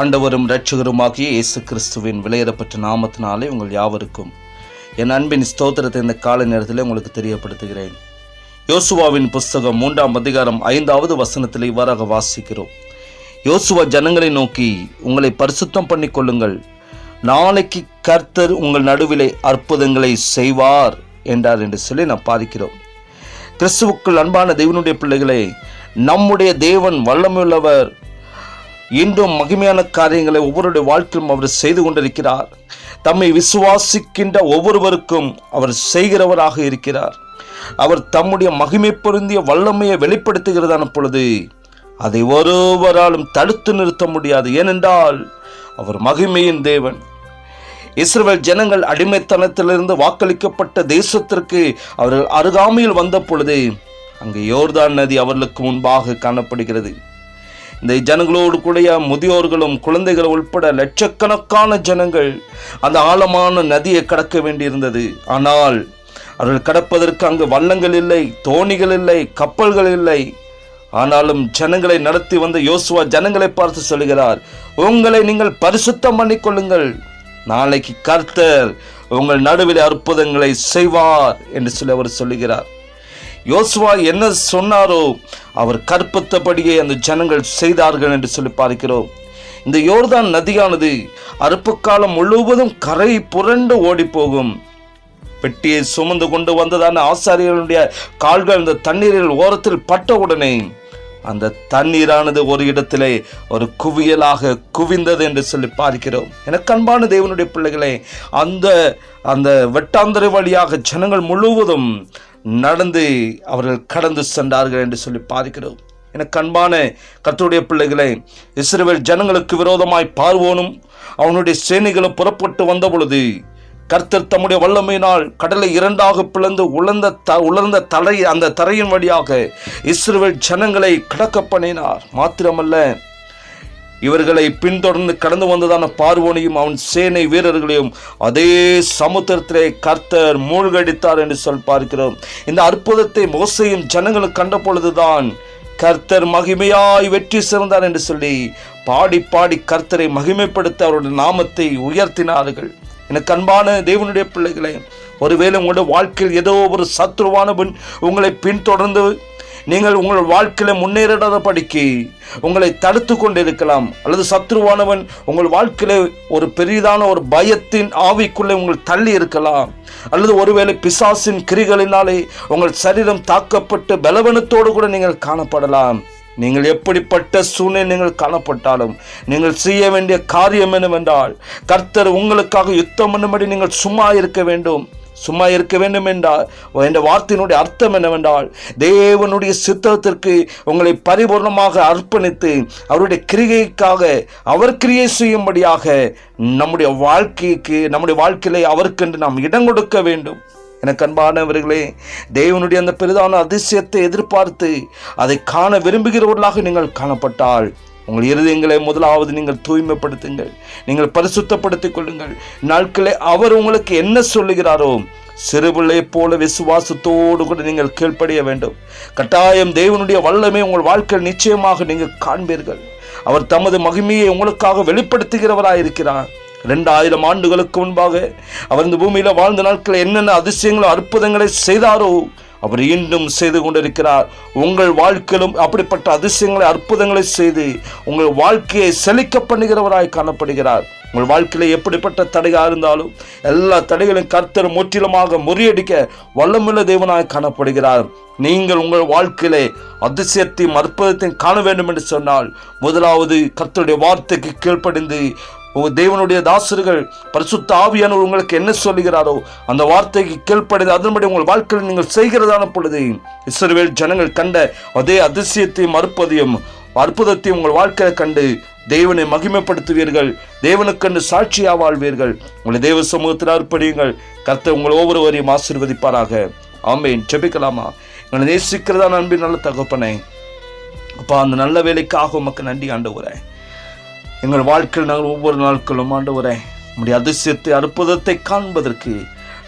ஆண்டவரும் இரட்சகருமாகிய இயேசு கிறிஸ்துவின் விலையிடப்பட்ட நாமத்தினாலே உங்கள் யாவருக்கும் என் அன்பின் ஸ்தோத்திரத்தை இந்த கால நேரத்தில் உங்களுக்கு தெரியப்படுத்துகிறேன். யோசுவாவின் புஸ்தகம் மூன்றாம் அதிகாரம் ஐந்தாவது வசனத்தில் இவ்வாறாக வாசிக்கிறோம். யோசுவா ஜனங்களை நோக்கி உங்களை பரிசுத்தம் பண்ணி கொள்ளுங்கள். நாளைக்கு கர்த்தர் உங்கள் நடுவிலே அற்புதங்களை செய்வார் என்றார் என்று சொல்லி நாம் பாதிக்கிறோம். கிறிஸ்துவுக்குள் அன்பான தெய்வனுடைய பிள்ளைகளை நம்முடைய தேவன் வல்லமுள்ளவர் இன்றும் மகிமையான காரியங்களை ஒவ்வொருடைய வாழ்க்கையிலும் அவர் செய்து கொண்டிருக்கிறார். தம்மை விசுவாசிக்கின்ற ஒவ்வொருவருக்கும் அவர் செய்கிறவராக இருக்கிறார். அவர் தம்முடைய மகிமை பொருந்திய வல்லமையை வெளிப்படுத்துகிறதான பொழுது அதை ஒருவராலும் தடுத்து நிறுத்த முடியாது. ஏனென்றால் அவர் மகிமையின் தேவன். இஸ்ரவேல் ஜனங்கள் அடிமைத்தனத்திலிருந்து வாக்களிக்கப்பட்ட தேசத்திற்கு அவர்கள் அருகாமையில் வந்த பொழுது அங்கு யோர்தான் நதி அவர்களுக்கு முன்பாக காணப்படுகிறது. இந்த ஜனங்களோடு கூடிய முதியோர்களும் குழந்தைகள் உட்பட லட்சக்கணக்கான ஜனங்கள் அந்த ஆழமான நதியை கடக்க வேண்டியிருந்தது. ஆனால் அவர்கள் கடப்பதற்கு அங்கு வள்ளங்கள் இல்லை தோணிகள் இல்லை கப்பல்கள் இல்லை. ஆனாலும் ஜனங்களை நடத்தி வந்த யோசுவா ஜனங்களை பார்த்து சொல்கிறார் உங்களை நீங்கள் பரிசுத்தம் பண்ணிக்கொள்ளுங்கள் நாளைக்கு கர்த்தர் உங்கள் நடுவில் அற்புதங்களை செய்வார் என்று சொல்லி அவர் சொல்லுகிறார். யோசுவா என்ன சொன்னாரோ அவர் கற்பித்தபடியே அந்த ஜனங்கள் செய்தார்கள் என்று சொல்லி பார்க்கிறோம். இந்த யோர்தான் நதியானது அறுப்பு காலம் முழுவதும் கரை புரண்டு ஓடி போகும் பெட்டியை சுமந்து கொண்டு வந்ததான ஆசாரியர்களுடைய கால்கள் அந்த தண்ணீரில் ஓரத்தில் பட்டவுடனே அந்த தண்ணீரானது ஒரு இடத்திலே ஒரு குவியலாக குவிந்தது என்று சொல்லி பார்க்கிறோம். எனக்கு அன்பான தேவனுடைய பிள்ளைகளே அந்த அந்த வெட்டாந்தரை வழியாக ஜனங்கள் முழுவதும் நடந்து அவர்கள் கடந்து சென்றார்கள் என்று சொல்லி பார்க்கிறோம் எனக்கு அன்பான கர்த்தருடைய பிள்ளைகளை இஸ்ரேல் ஜனங்களுக்கு விரோதமாய் பார்வோனும் அவனுடைய சேனைகளும் புறப்பட்டு வந்த பொழுது கர்த்தர் தம்முடைய வல்லமையினால் கடலை இரண்டாக பிளந்து உலர்ந்த த உலர்ந்த தலை அந்த தரையின் வழியாக இஸ்ரேல் ஜனங்களை கடக்க பண்ணினார். மாத்திரமல்ல இவர்களை பின்தொடர்ந்து கடந்து வந்ததான பார்வோனையும் அவன் சேனை வீரர்களையும் அதே சமுத்திரத்திலே கர்த்தர் மூழ்கடித்தார் என்று சொல் பார்க்கிறோம். இந்த அற்புதத்தை மோசையும் ஜனங்களும் கண்ட பொழுதுதான் கர்த்தர் மகிமையாய் வெற்றி சிறந்தார் என்று சொல்லி பாடி பாடி கர்த்தரை மகிமைப்படுத்த அவருடைய நாமத்தை உயர்த்தினார்கள். எனக்கு அன்பான தேவனுடைய பிள்ளைகளே ஒருவேளை உங்களுடைய வாழ்க்கையில் ஏதோ ஒரு சத்ருவானவன் உங்களை பின்தொடர்ந்து நீங்கள் உங்கள் வாழ்க்கையில முன்னேறாத படிக்கு உங்களை தடுத்து கொண்டிருக்கலாம். அல்லது சத்ருவானவன் உங்கள் வாழ்க்கையில ஒரு பெரிதான ஒரு பயத்தின் ஆவிக்குள்ளே உங்கள் தள்ளி இருக்கலாம். அல்லது ஒருவேளை பிசாசின் கிரிகளினாலே உங்கள் சரீரம் தாக்கப்பட்டு பலவனத்தோடு கூட நீங்கள் காணப்படலாம். நீங்கள் எப்படிப்பட்ட சூழ்நிலை நீங்கள் காணப்பட்டாலும் நீங்கள் செய்ய வேண்டிய காரியம் என்னவென்றால் கர்த்தர் உங்களுக்காக யுத்தம் பண்ணும்படி நீங்கள் சும்மா இருக்க வேண்டும். சும்மா இருக்க வேண்டும் என்றால் என்ற வார்த்தையினுடைய அர்த்தம் என்னவென்றால் தேவனுடைய சித்தத்திற்கு உங்களை பரிபூர்ணமாக அர்ப்பணித்து அவருடைய கிரிகைக்காக அவர் கிரியை செய்யும்படியாக நம்முடைய வாழ்க்கைக்கு நம்முடைய வாழ்க்கையிலே அவருக்கென்று நாம் இடம் கொடுக்க வேண்டும். எனக்கு அன்பானவர்களே தேவனுடைய அந்த பெரிதான அதிசயத்தை எதிர்பார்த்து அதை காண விரும்புகிறவர்களாக நீங்கள் காணப்பட்டால் உங்கள் இருதயங்களை முதலாவது நீங்கள் தூய்மைப்படுத்துங்கள். நீங்கள் பரிசுத்தப்படுத்திக் கொள்ளுங்கள். நாட்களே அவர் உங்களுக்கு என்ன சொல்லுகிறாரோ சிறுபிள்ளையைப் போல விசுவாசத்தோடு கூட நீங்கள் கீழ்ப்படிய வேண்டும். கட்டாயம் தேவனுடைய வல்லமை உங்கள் வாழ்க்கையில் நிச்சயமாக நீங்கள் காண்பீர்கள். அவர் தமது மகிமையை உங்களுக்காக வெளிப்படுத்துகிறவராயிருக்கிறார் ரெண்டாயிரம் ஆண்டுகளுக்கு முன்பாக அவர் இந்த பூமியில் வாழ்ந்த நாட்களில் என்னென்ன அதிசயங்களோ அற்புதங்களை செய்தாரோ அவர் இன்னும் செய்து கொண்டிருக்கிறார். உங்கள் வாழ்க்கையிலும் அப்படிப்பட்ட அதிசயங்களை அற்புதங்களை செய்து உங்கள் வாழ்க்கையை செழிக்க பண்ணுகிறவராய் காணப்படுகிறார். உங்கள் வாழ்க்கையில் எப்படிப்பட்ட தடையாக இருந்தாலும் எல்லா தடைகளையும் கர்த்தர் முற்றிலுமாக முறியடிக்க வல்லமுள்ள தேவனாய் காணப்படுகிறார். நீங்கள் உங்கள் வாழ்க்கையிலே அதிசயத்தையும் அற்புதத்தையும் காண வேண்டும் என்று சொன்னால் முதலாவது கர்த்தருடைய வார்த்தைக்கு கீழ்ப்படிந்து உங்கள் தேவனுடைய தாசர்கள் பரிசுத்த ஆவியானவர் உங்களுக்கு என்ன சொல்லுகிறாரோ அந்த வார்த்தைக்கு கீழ்ப்படைந்து அதன்படி உங்கள் வாழ்க்கையில் நீங்கள் செய்கிறதான பொழுது இஸ்ரவேல் ஜனங்கள் கண்ட அதே அதிசயத்தையும் அற்பதையும் அற்புதத்தையும் உங்கள் வாழ்க்கையை கண்டு தேவனை மகிமைப்படுத்துவீர்கள் தேவனுக்கண்டு சாட்சியாக வாழ்வீர்கள். உங்களை தேவ சமூகத்தில் அர்ப்பணியுங்கள். கர்த்தர் உங்கள் ஒவ்வொருவரையும் ஆசிர்வதிப்பாராக. ஆமேன். ஜெபிக்கலாமா? எங்களை நேசிக்கிறதா அன்பின் நல்ல தகப்பனே. அப்பா அந்த நல்ல வேலைக்காக உமக்கு நன்றி ஆண்டவரே. எங்கள் வாழ்க்கையில் நாங்கள் ஒவ்வொரு நாட்களும் ஆண்டவரே உடைய அதிசயத்தை அற்புதத்தை காண்பதற்கு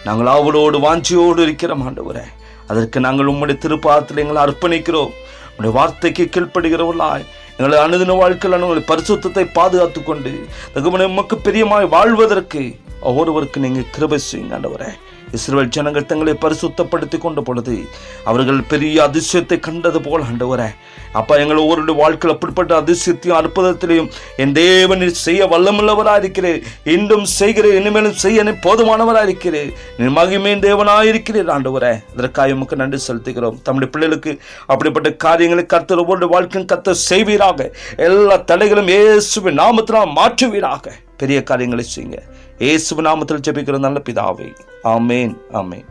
நாங்கள் அவளோடு வாஞ்சியோடு இருக்கிறோம் ஆண்டவரே. அதற்கு நாங்கள் உம்முடைய திருப்பாதத்தில் எங்களை அர்ப்பணிக்கிறோம். உடைய வார்த்தைக்கு கீழ்ப்படுகிறவர்களாய் எங்களை அனுதின வாழ்க்கையில் உங்களுடைய பரிசுத்தத்தை பாதுகாத்து கொண்டு தகுமனை உமக்கு பெரியமாய் வாழ்வதற்கு ஒவ்வொருவருக்கு நீங்கள் கிருபை செய்யுங்க ஆண்டவரே. இஸ்ரேல் ஜனங்கள் தங்களை பரிசுத்தப்படுத்தி கொண்ட பொழுது அவர்கள் பெரிய அதிசயத்தை கண்டது போல் ஆண்டவரே. அப்பா எங்கள் ஒவ்வொருடைய வாழ்க்கையில் அப்படிப்பட்ட அதிசயத்தையும் அற்புதத்திலையும் என் தேவனில் செய்ய வல்லமுள்ளவராக இருக்கிறேன் இன்றும் செய்கிறேன் இனிமேலும் செய்ய போதுமானவராக இருக்கிறேன் நீ மகிமையின் தேவனாக இருக்கிறேன் ஆண்டவரே. இதற்காக உமக்கு நன்றி செலுத்துகிறோம். தம்முடைய பிள்ளைகளுக்கு அப்படிப்பட்ட காரியங்களை கத்தர் ஒவ்வொரு வாழ்க்கையும் கத்த செய்வீராக. எல்லா தடைகளும் இயேசுவின் நாமத்தினால் மாற்றுவீராக. பெரிய காரியங்களை செய்யுங்க. இயேசுவின் நாமத்தில் ஜெபிக்கிற நல்ல பிதாவே. ஆமேன் ஆமேன்.